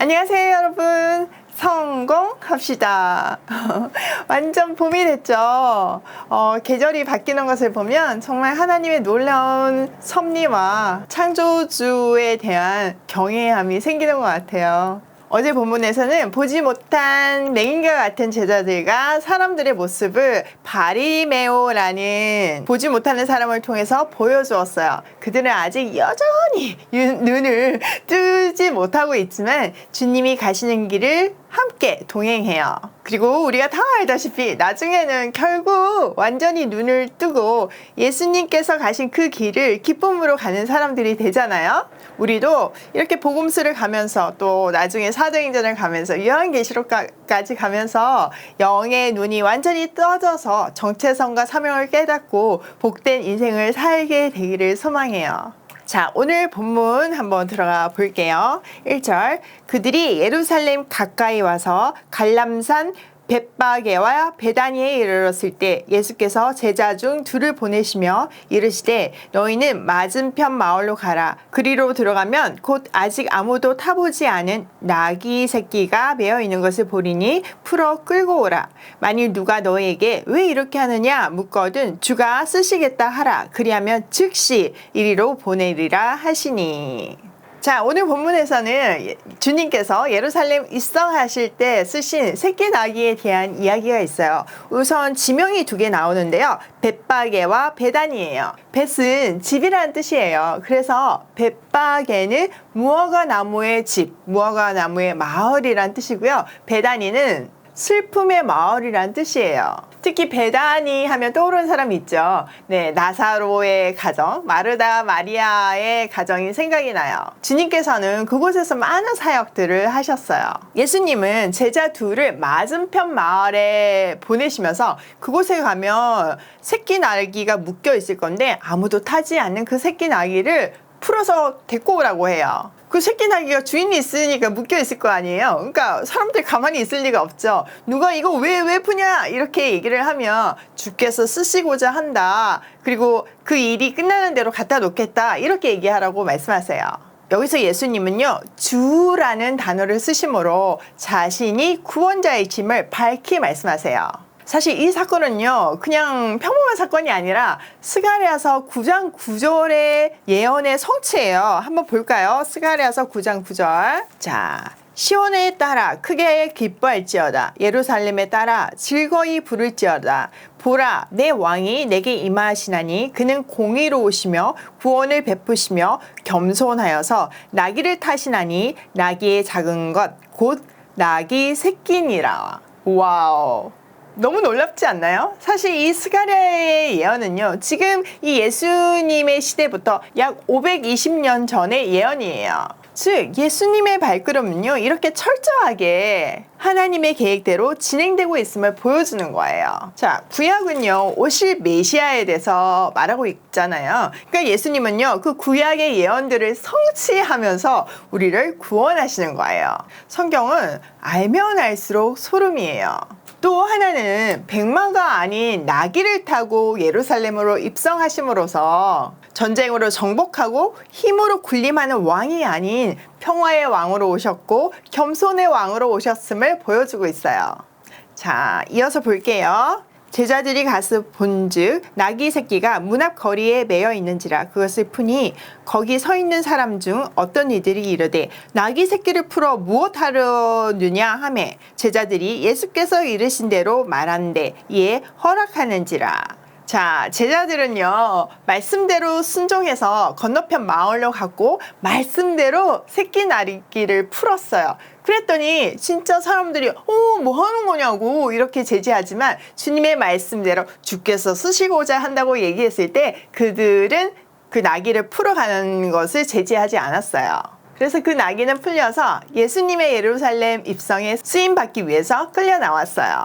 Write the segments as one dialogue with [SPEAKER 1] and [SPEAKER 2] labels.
[SPEAKER 1] 안녕하세요, 여러분. 성공합시다. 완전 봄이 됐죠. 어, 계절이 바뀌는 것을 보면 정말 하나님의 놀라운 섭리와 창조주에 대한 경외함이 생기는 것 같아요. 어제 본문에서는 보지 못한 맹인과 같은 제자들과 사람들의 모습을 바리메오라는 보지 못하는 사람을 통해서 보여주었어요. 그들은 아직 여전히 유- 눈을 뜨지 못하고 있지만 주님이 가시는 길을 함께 동행해요. 그리고 우리가 다 알다시피 나중에는 결국 완전히 눈을 뜨고 예수님께서 가신 그 길을 기쁨으로 가는 사람들이 되잖아요. 우리도 이렇게 복음수를 가면서 또 나중에 사도행전을 가면서 요한계시록까지 가면서 영의 눈이 완전히 떠져서 정체성과 사명을 깨닫고 복된 인생을 살게 되기를 소망해요. 자, 오늘 본문 한번 들어가 볼게요. 1절. 그들이 예루살렘 가까이 와서 갈람산 벳바게와 베다니에 이르렀을 때 예수께서 제자 중 둘을 보내시며 이르시되 너희는 맞은편 마을로 가라. 그리로 들어가면 곧 아직 아무도 타보지 않은 나귀 새끼가 매어 있는 것을 보리니 풀어 끌고 오라. 만일 누가 너희에게 왜 이렇게 하느냐 묻거든 주가 쓰시겠다 하라. 그리하면 즉시 이리로 보내리라 하시니 자, 오늘 본문에서는 예- 주님께서 예루살렘 입성하실 때 쓰신 새끼 나귀에 대한 이야기가 있어요. 우선 지명이 두 개 나오는데요. 벳바게와 베단이에요. 벳은 집이라는 뜻이에요. 그래서 벳바게는 무화과 나무의 집, 무화과 나무의 마을이란 뜻이고요. 베다니는 슬픔의 마을이란 뜻이에요. 특히 베다니 하면 떠오르는 사람이 있죠. 네, 나사로의 가정, 마르다 마리아의 가정이 생각이 나요. 주님께서는 그곳에서 많은 사역들을 하셨어요. 예수님은 제자 둘을 맞은편 마을에 보내시면서 그곳에 가면 새끼 나귀가 묶여 있을 건데 아무도 타지 않는 그 새끼 나귀를 풀어서 데리고 오라고 해요. 그 새끼 나귀가 주인이 있으니까 묶여 있을 거 아니에요. 그러니까 사람들 가만히 있을 리가 없죠. 누가 이거 왜 왜 푸냐 이렇게 얘기를 하면 주께서 쓰시고자 한다. 그리고 그 일이 끝나는 대로 갖다 놓겠다 이렇게 얘기하라고 말씀하세요. 여기서 예수님은요, 주라는 단어를 쓰심으로 자신이 구원자의 짐을 밝히 말씀하세요. 사실 이 사건은요, 그냥 평범한 사건이 아니라 스가랴서 9장 9절의 예언의 성취예요. 한번 볼까요? 스가랴서 9장 9절. 자, 시온에 따라 크게 기뻐할지어다. 예루살렘에 따라 즐거이 부를지어다. 보라, 내 왕이 내게 임하시나니 그는 공의로우시며 구원을 베푸시며 겸손하여서 나귀를 타시나니 나귀의 작은 것 곧 나귀 새끼니라. 와우. 너무 놀랍지 않나요? 사실 이 스가랴의 예언은요, 지금 이 예수님의 시대부터 약 520년 전의 예언이에요. 즉, 예수님의 발걸음은요, 이렇게 철저하게 하나님의 계획대로 진행되고 있음을 보여주는 거예요. 자, 구약은요, 오실 메시아에 대해서 말하고 있잖아요. 그러니까 예수님은요, 그 구약의 예언들을 성취하면서 우리를 구원하시는 거예요. 성경은 알면 알수록 소름이에요. 또 하나는 백마가 아닌 나귀를 타고 예루살렘으로 입성하심으로써 전쟁으로 정복하고 힘으로 군림하는 왕이 아닌 평화의 왕으로 오셨고 겸손의 왕으로 오셨음을 보여주고 있어요. 자, 이어서 볼게요. 제자들이 가서 본즉 나귀 새끼가 문 앞 거리에 매여 있는지라 그것을 푸니 거기 서 있는 사람 중 어떤 이들이 이르되 나귀 새끼를 풀어 무엇하려느냐 하매 제자들이 예수께서 이르신 대로 말한대 이에 허락하는지라 자, 제자들은요, 말씀대로 순종해서 건너편 마을로 갔고, 말씀대로 새끼 나리기를 풀었어요. 그랬더니, 진짜 사람들이, 어, 뭐 하는 거냐고, 이렇게 제지하지만, 주님의 말씀대로 주께서 쓰시고자 한다고 얘기했을 때, 그들은 그 나귀를 풀어가는 것을 제지하지 않았어요. 그래서 그 나귀는 풀려서 예수님의 예루살렘 입성에 쓰임받기 위해서 끌려 나왔어요.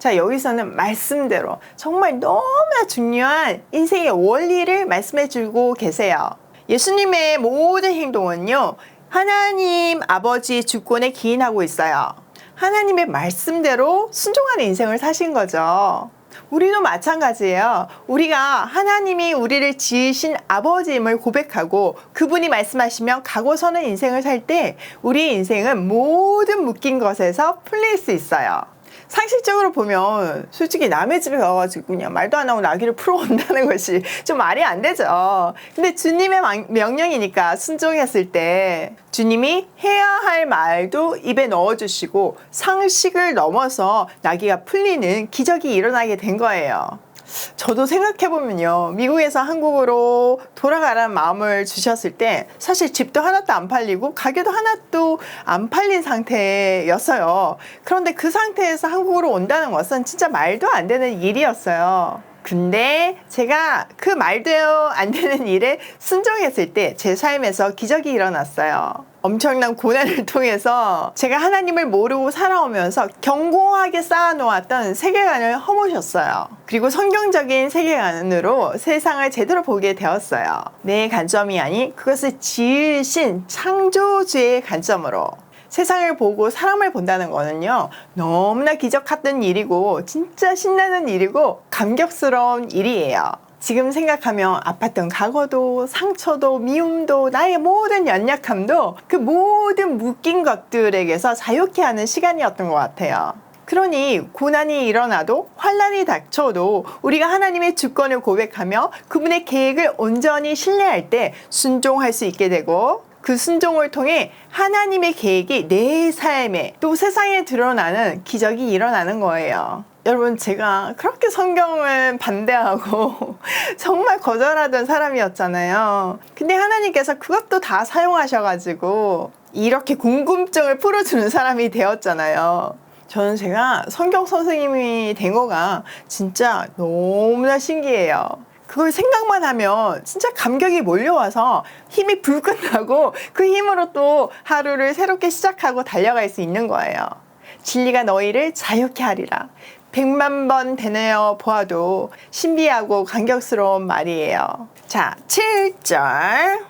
[SPEAKER 1] 자, 여기서는 말씀대로 정말 너무나 중요한 인생의 원리를 말씀해 주고 계세요. 예수님의 모든 행동은요, 하나님 아버지 주권에 기인하고 있어요. 하나님의 말씀대로 순종하는 인생을 사신 거죠. 우리도 마찬가지예요. 우리가 하나님이 우리를 지으신 아버지임을 고백하고 그분이 말씀하시면 가고 서는 인생을 살 때 우리 인생은 모든 묶인 것에서 풀릴 수 있어요. 상식적으로 보면 솔직히 남의 집에 가가지고 그냥 말도 안 하고 나귀를 풀어온다는 것이 좀 말이 안 되죠. 근데 주님의 명- 명령이니까 순종했을 때 주님이 해야 할 말도 입에 넣어주시고 상식을 넘어서 나귀가 풀리는 기적이 일어나게 된 거예요. 저도 생각해보면요. 미국에서 한국으로 돌아가라는 마음을 주셨을 때 사실 집도 하나도 안 팔리고 가게도 하나도 안 팔린 상태였어요. 그런데 그 상태에서 한국으로 온다는 것은 진짜 말도 안 되는 일이었어요. 근데 제가 그 말도 안 되는 일에 순종했을 때 제 삶에서 기적이 일어났어요. 엄청난 고난을 통해서 제가 하나님을 모르고 살아오면서 견고하게 쌓아놓았던 세계관을 허무셨어요. 그리고 성경적인 세계관으로 세상을 제대로 보게 되었어요. 내 관점이 아닌 그것을 지으신 창조주의 관점으로. 세상을 보고 사람을 본다는 거는요, 너무나 기적 같은 일이고, 진짜 신나는 일이고, 감격스러운 일이에요. 지금 생각하면 아팠던 과거도, 상처도, 미움도, 나의 모든 연약함도 그 모든 묶인 것들에게서 자유케 하는 시간이었던 것 같아요. 그러니 고난이 일어나도 환란이 닥쳐도 우리가 하나님의 주권을 고백하며 그분의 계획을 온전히 신뢰할 때 순종할 수 있게 되고 그 순종을 통해 하나님의 계획이 내 삶에 또 세상에 드러나는 기적이 일어나는 거예요. 여러분 제가 그렇게 성경을 반대하고 정말 거절하던 사람이었잖아요. 근데 하나님께서 그것도 다 사용하셔가지고 이렇게 궁금증을 풀어주는 사람이 되었잖아요. 저는 제가 성경 선생님이 된 거가 진짜 너무나 신기해요. 그걸 생각만 하면 진짜 감격이 몰려와서 힘이 불끈 나고 그 힘으로 또 하루를 새롭게 시작하고 달려갈 수 있는 거예요. 진리가 너희를 자유케 하리라. 백만 번 되뇌어 보아도 신비하고 감격스러운 말이에요. 자, 7절.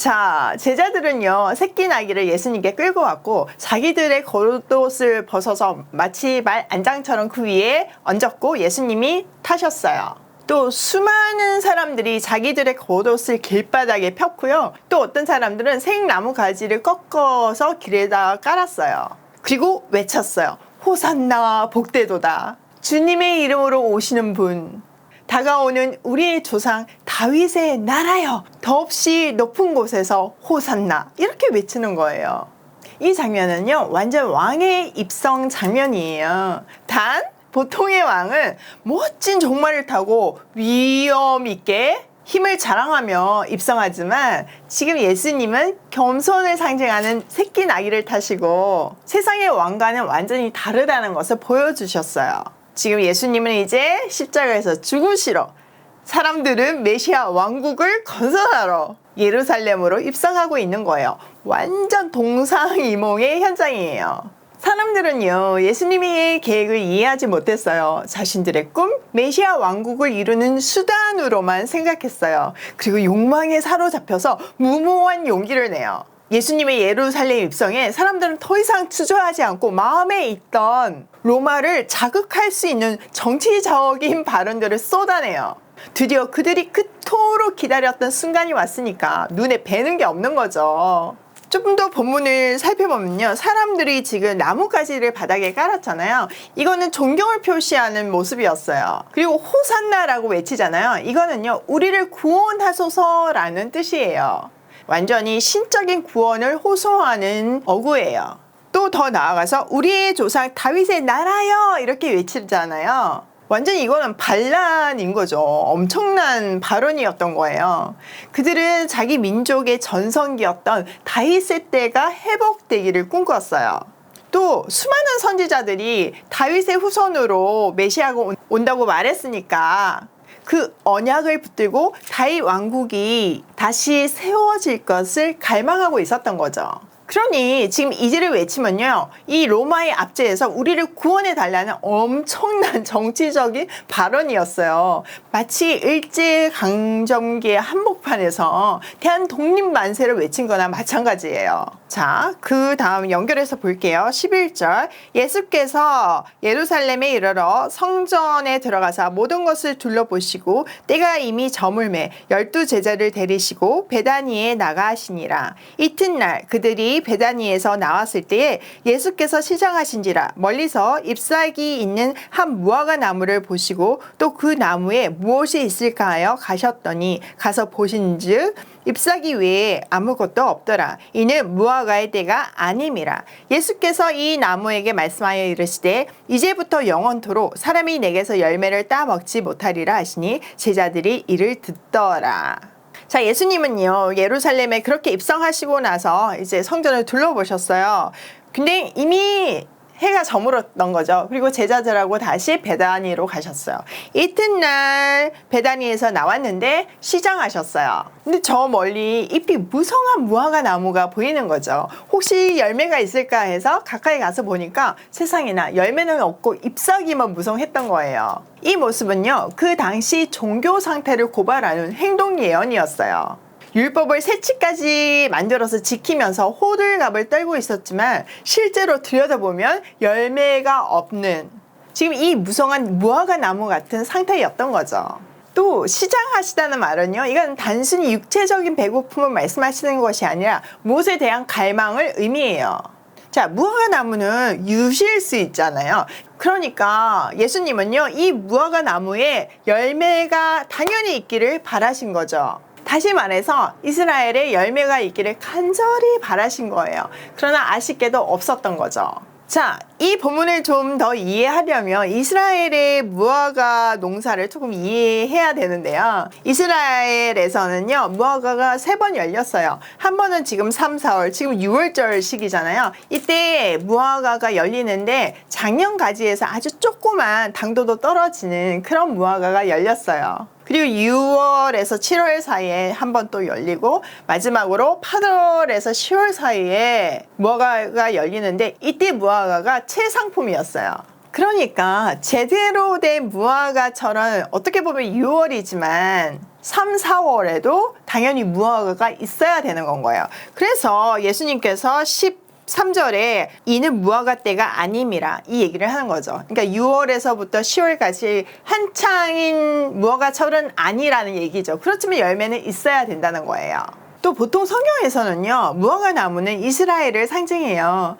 [SPEAKER 1] 자, 제자들은요, 새끼 나귀를 예수님께 끌고 왔고, 자기들의 겉옷을 벗어서 마치 말 안장처럼 그 위에 얹었고, 예수님이 타셨어요. 또 수많은 사람들이 자기들의 겉옷을 길바닥에 폈고요. 또 어떤 사람들은 생나무 가지를 꺾어서 길에다 깔았어요. 그리고 외쳤어요. 호산나 복대도다. 주님의 이름으로 오시는 분. 다가오는 우리의 조상 다윗의 나라여 더없이 높은 곳에서 호산나 이렇게 외치는 거예요. 이 장면은요 완전 왕의 입성 장면이에요. 단 보통의 왕은 멋진 종말을 타고 위험 있게 힘을 자랑하며 입성하지만 지금 예수님은 겸손을 상징하는 새끼 나귀를 타시고 세상의 왕과는 완전히 다르다는 것을 보여주셨어요. 지금 예수님은 이제 십자가에서 죽으시러 사람들은 메시아 왕국을 건설하러 예루살렘으로 입성하고 있는 거예요. 완전 동상이몽의 현장이에요. 사람들은요, 예수님의 계획을 이해하지 못했어요. 자신들의 꿈, 메시아 왕국을 이루는 수단으로만 생각했어요. 그리고 욕망에 사로잡혀서 무모한 용기를 내요. 예수님의 예루살렘 입성에 사람들은 더 이상 추조하지 않고 마음에 있던 로마를 자극할 수 있는 정치적인 발언들을 쏟아내요. 드디어 그들이 그토록 기다렸던 순간이 왔으니까 눈에 뵈는 게 없는 거죠. 좀더 본문을 살펴보면요. 사람들이 지금 나뭇가지를 바닥에 깔았잖아요. 이거는 존경을 표시하는 모습이었어요. 그리고 호산나라고 외치잖아요. 이거는요. 우리를 구원하소서라는 뜻이에요. 완전히 신적인 구원을 호소하는 어구예요. 또 더 나아가서 우리의 조상 다윗의 나라여 이렇게 외치잖아요. 완전 이거는 반란인 거죠. 엄청난 발언이었던 거예요. 그들은 자기 민족의 전성기였던 다윗의 때가 회복되기를 꿈꿨어요. 또 수많은 선지자들이 다윗의 후손으로 메시아가 온- 온다고 말했으니까 그 언약을 붙들고 다윗 왕국이 다시 세워질 것을 갈망하고 있었던 거죠. 그러니 지금 이제를 외치면요. 이 로마의 압제에서 우리를 구원해 달라는 엄청난 정치적인 발언이었어요. 마치 일제 강점기의 한복판에서 대한 독립 만세를 외친 거나 마찬가지예요. 자, 그 다음 연결해서 볼게요. 11절. 예수께서 예루살렘에 이르러 성전에 들어가서 모든 것을 둘러보시고 때가 이미 저물매 열두 제자를 데리시고 베다니에 나가시니라. 이튿날 그들이 베다니에서 나왔을 때에 예수께서 시장하신지라 멀리서 잎사귀 있는 한 무화과 나무를 보시고 또 그 나무에 무엇이 있을까 하여 가셨더니 가서 보신즉 잎사귀 외에 아무것도 없더라. 이는 무화과의 때가 아님이라. 예수께서 이 나무에게 말씀하여 이르시되 이제부터 영원토록 사람이 내게서 열매를 따 먹지 못하리라 하시니 제자들이 이를 듣더라. 자, 예수님은요, 예루살렘에 그렇게 입성하시고 나서 이제 성전을 둘러보셨어요. 근데 이미 해가 저물었던 거죠. 그리고 제자들하고 다시 베다니로 가셨어요. 이튿날 베다니에서 나왔는데 시장하셨어요. 근데 저 멀리 잎이 무성한 무화과 나무가 보이는 거죠. 혹시 열매가 있을까 해서 가까이 가서 보니까 세상에나 열매는 없고 잎사귀만 무성했던 거예요. 이 모습은요, 그 당시 종교 상태를 고발하는 행동 예언이었어요. 율법을 새치까지 만들어서 지키면서 호들갑을 떨고 있었지만 실제로 들여다보면 열매가 없는 지금 이 무성한 무화과 나무 같은 상태였던 거죠. 또 시장하시다는 말은요. 이건 단순히 육체적인 배고픔을 말씀하시는 것이 아니라 무엇에 대한 갈망을 의미해요. 자, 무화과 나무는 유실 수 있잖아요. 그러니까 예수님은요, 이 무화과 나무에 열매가 당연히 있기를 바라신 거죠. 다시 말해서 이스라엘에 열매가 있기를 간절히 바라신 거예요. 그러나 아쉽게도 없었던 거죠. 자, 이 본문을 좀 더 이해하려면 이스라엘의 무화과 농사를 조금 이해해야 되는데요. 이스라엘에서는요, 무화과가 세 번 열렸어요. 한 번은 지금 3, 4월, 지금 6월절 시기잖아요. 이때 무화과가 열리는데 작년 가지에서 아주 조그만 당도도 떨어지는 그런 무화과가 열렸어요. 그리고 6월에서 7월 사이에 한 번 또 열리고 마지막으로 8월에서 10월 사이에 무화과가 열리는데 이때 무화과가 최상품이었어요. 그러니까 제대로 된 무화과처럼 어떻게 보면 6월이지만 3, 4월에도 당연히 무화과가 있어야 되는 건 거예요. 그래서 예수님께서 10 3절에 이는 무화과 때가 아님이라 이 얘기를 하는 거죠. 그러니까 6월에서부터 10월까지 한창인 무화과철은 아니라는 얘기죠. 그렇지만 열매는 있어야 된다는 거예요. 또 보통 성경에서는요, 무화과 나무는 이스라엘을 상징해요.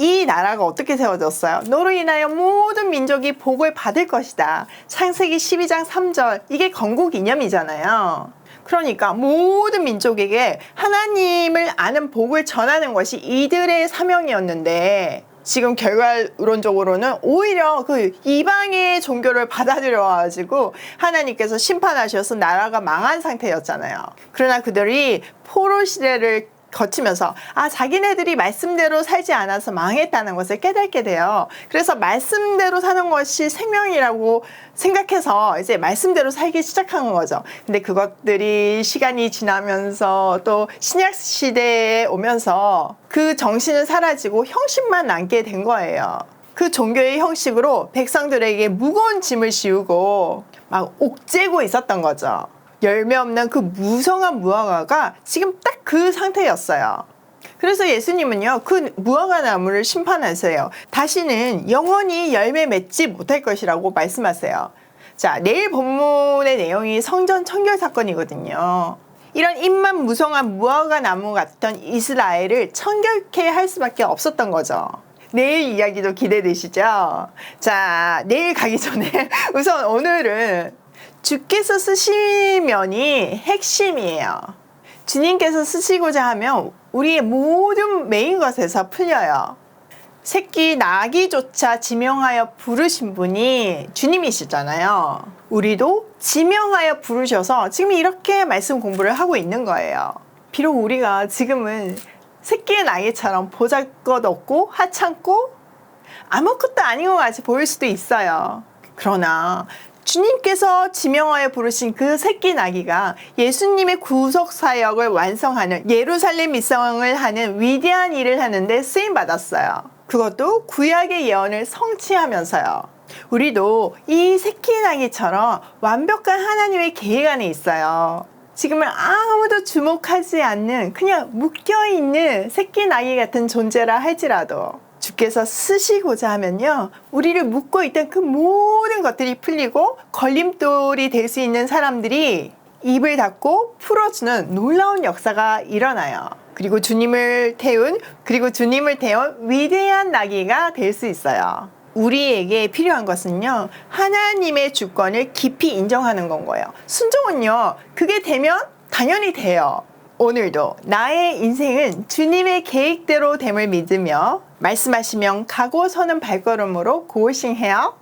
[SPEAKER 1] 이 나라가 어떻게 세워졌어요? 너로 인하여 모든 민족이 복을 받을 것이다. 창세기 12장 3절. 이게 건국 이념이잖아요. 그러니까 모든 민족에게 하나님을 아는 복을 전하는 것이 이들의 사명이었는데 지금 결과론적으로는 오히려 그 이방의 종교를 받아들여 가지고 하나님께서 심판하셔서 나라가 망한 상태였잖아요. 그러나 그들이 포로 시대를 거치면서 아 자기네들이 말씀대로 살지 않아서 망했다는 것을 깨닫게 돼요. 그래서 말씀대로 사는 것이 생명이라고 생각해서 이제 말씀대로 살기 시작한 거죠. 근데 그것들이 시간이 지나면서 또 신약 시대에 오면서 그 정신은 사라지고 형식만 남게 된 거예요. 그 종교의 형식으로 백성들에게 무거운 짐을 씌우고 막 옥죄고 있었던 거죠. 열매 없는 그 무성한 무화과가 지금 딱 그 상태였어요. 그래서 예수님은요, 그 무화과 나무를 심판하세요. 다시는 영원히 열매 맺지 못할 것이라고 말씀하세요. 자, 내일 본문의 내용이 성전 청결 사건이거든요. 이런 입만 무성한 무화과 나무 같던 이스라엘을 청결케 할 수밖에 없었던 거죠. 내일 이야기도 기대되시죠? 자, 내일 가기 전에 우선 오늘은 주께서 쓰시면이 핵심이에요. 주님께서 쓰시고자 하면 우리의 모든 메인 것에서 풀려요. 새끼 나기조차 지명하여 부르신 분이 주님이시잖아요. 우리도 지명하여 부르셔서 지금 이렇게 말씀 공부를 하고 있는 거예요. 비록 우리가 지금은 새끼의 나기처럼 보잘것 없고 하찮고 아무것도 아닌 것 같이 보일 수도 있어요. 그러나 주님께서 지명하여 부르신 그 새끼 나귀가 예수님의 구속 사역을 완성하는 예루살렘 입성을 하는 위대한 일을 하는데 쓰임 받았어요. 그것도 구약의 예언을 성취하면서요. 우리도 이 새끼 나귀처럼 완벽한 하나님의 계획 안에 있어요. 지금은 아무도 주목하지 않는 그냥 묶여 있는 새끼 나귀 같은 존재라 할지라도 주께서 쓰시고자 하면요. 우리를 묶고 있던 그 모든 것들이 풀리고 걸림돌이 될 수 있는 사람들이 입을 닫고 풀어주는 놀라운 역사가 일어나요. 그리고 주님을 태운, 그리고 주님을 태운 위대한 나귀가 될 수 있어요. 우리에게 필요한 것은요, 하나님의 주권을 깊이 인정하는 건 거예요. 순종은요, 그게 되면 당연히 돼요. 오늘도 나의 인생은 주님의 계획대로 됨을 믿으며 말씀하시면 가고 서는 발걸음으로 고싱해요.